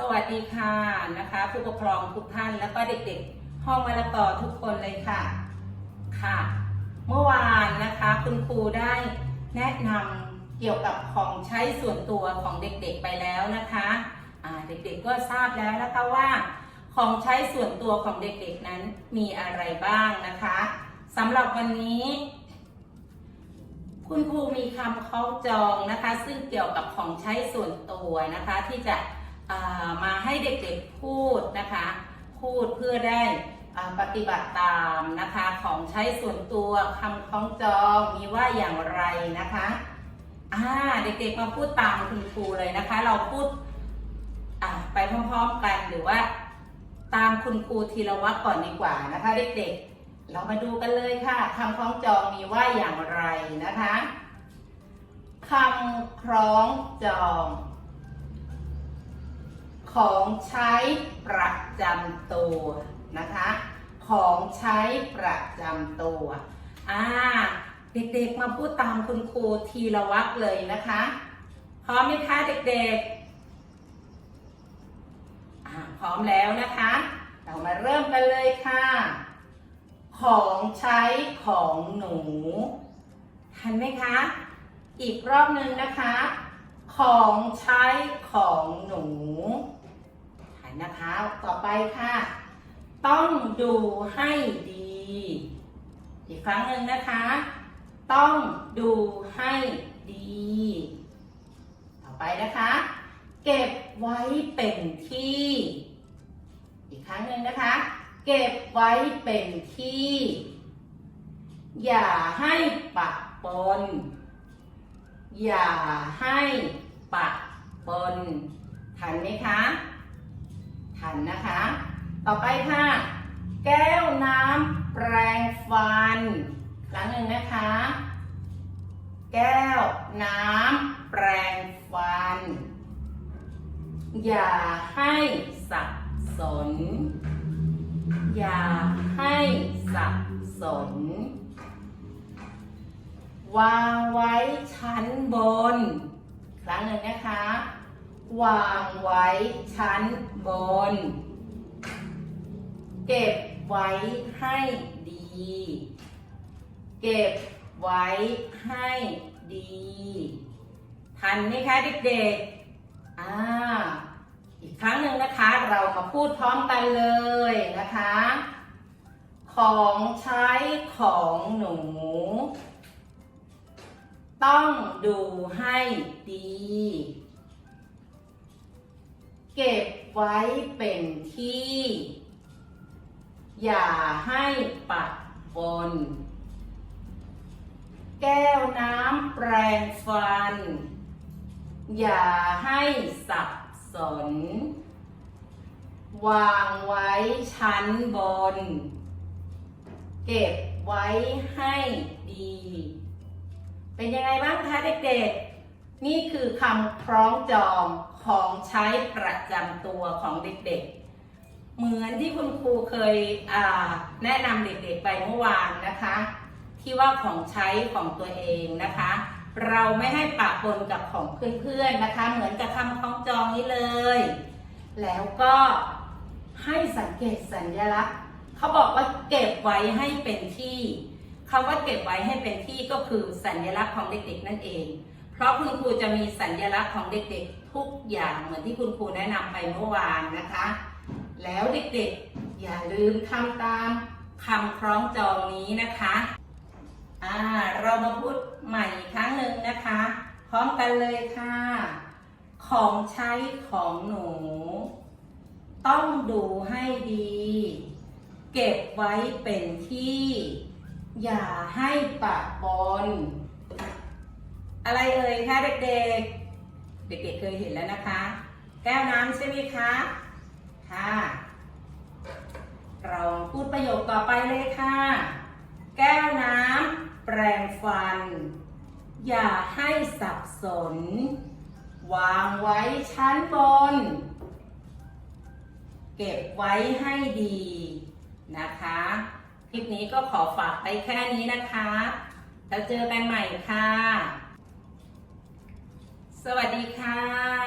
สวัสดีค่ะนะคะ ผู้ปกครองทุกท่านแล้วก็เด็กๆ ห้องมะละกอทุกคนเลยค่ะค่ะ เมื่อวานนะคะคุณครูได้แนะนำเกี่ยวกับของใช้ส่วนตัวของเด็กๆไปแล้วนะคะอ่าเด็กๆก็ทราบแล้วนะคะว่าของใช้ส่วนตัวของเด็กๆนั้นมีอะไรบ้างนะคะสำหรับวันนี้ คุณครูมีคำคล้องจองนะคะ ซึ่งเกี่ยวกับของใช้ส่วนตัวนะคะ ที่จะ มาให้เด็กๆพูดนะคะ พูดเพื่อได้ปฏิบัติตามนะคะ ของใช้ส่วนตัวคำคล้องจองมีว่าอย่างไรนะคะอ่าเด็กๆมาพูดตามคุณครูเลยนะคะ เราพูดไปพร้อมๆกันหรือว่า ตามคุณครูธีรวัตรก่อนดีกว่านะคะเด็กๆ เรามาดูกันเลยค่ะคำคล้องจองมีว่าอย่างไรนะคะคำคล้องจอง ของใช้ประจำตัวนะคะ ของใช้ประจำตัว อ่า เด็กๆมาพูดตามคุณครูธีรวัตรเลยนะคะ พร้อมไหมคะเด็กๆ อ่า พร้อมแล้วนะคะ เรามาเริ่มกันเลยค่ะ ของใช้ของหนู ทันไหมคะ อีกรอบหนึ่งนะคะ ของใช้ของหนู นะคะ ต่อไปค่ะ ต้องดูให้ดี อีกครั้งหนึ่งนะคะ ต้องดูให้ดี ต่อไปนะคะ เก็บไว้เป็นที่ อีกครั้งหนึ่งนะคะ เก็บไว้เป็นที่ อย่าให้ปะปน อย่าให้ปะปนทันไหมคะ ทันนะคะ ต่อไปค่ะ แก้วน้ำแปรงฟันครั้งหนึ่งนะคะ แก้วน้ำแปรงฟัน อย่าให้สับสน อย่าให้สับสน วางไว้ชั้นบน ครั้งหนึ่งนะคะ วางไว้ชั้นบน เก็บไว้ให้ดี เก็บไว้ให้ดี ทันไหมคะเด็กๆ อ่า อีกครั้งหนึ่งนะคะ เรามาพูดพร้อมกันเลยนะคะ ของใช้ของหนู ต้องดูให้ดี เก็บไว้เป็นที่ อย่าให้ปัดปน แก้วน้ำแปรงฟัน อย่าให้สับสน วางไว้ชั้นบน เก็บไว้ให้ดี เป็นยังไงบ้างคะเด็กๆ นี่คือคำคล้องจองของใช้ประจำตัวของเด็กๆ เหมือนที่คุณครูเคยแนะนำเด็กๆไปเมื่อวานนะคะ ที่ว่าของใช้ของตัวเองนะคะ เราไม่ให้ปะปนกับของเพื่อนๆนะคะ เหมือนกับคำคล้องจองนี้เลย แล้วก็ให้สังเกตสัญลักษณ์เขาบอกว่าเก็บไว้ให้เป็นที่คำว่าเก็บไว้ให้เป็นที่ก็คือสัญลักษณ์ของเด็กๆนั่นเอง เพราะคุณครูจะมีสัญลักษณ์ของเด็กๆทุกอย่างเหมือนที่คุณครูแนะนำไปเมื่อวานนะคะ แล้วเด็กๆอย่าลืมทำตามคำคล้องจองนี้นะคะอ่าเรามาพูดใหม่อีกครั้งหนึ่งนะคะ พร้อมกันเลยค่ะ ของใช้ของหนู ต้องดูให้ดี เก็บไว้เป็นที่ อย่าให้ปะปน อะไรเอ่ยคะเด็กๆ เด็กๆเคยเห็นแล้วนะคะ แก้วน้ำใช่ไหมคะ ค่ะ เราพูดประโยคต่อไปเลยค่ะ แก้วน้ำแปรงฟัน อย่าให้สับสน วางไว้ชั้นบน เก็บไว้ให้ดีนะคะคลิปนี้ก็ขอฝากไปแค่นี้นะคะ แล้วเจอกันใหม่ค่ะ สวัสดีค่ะ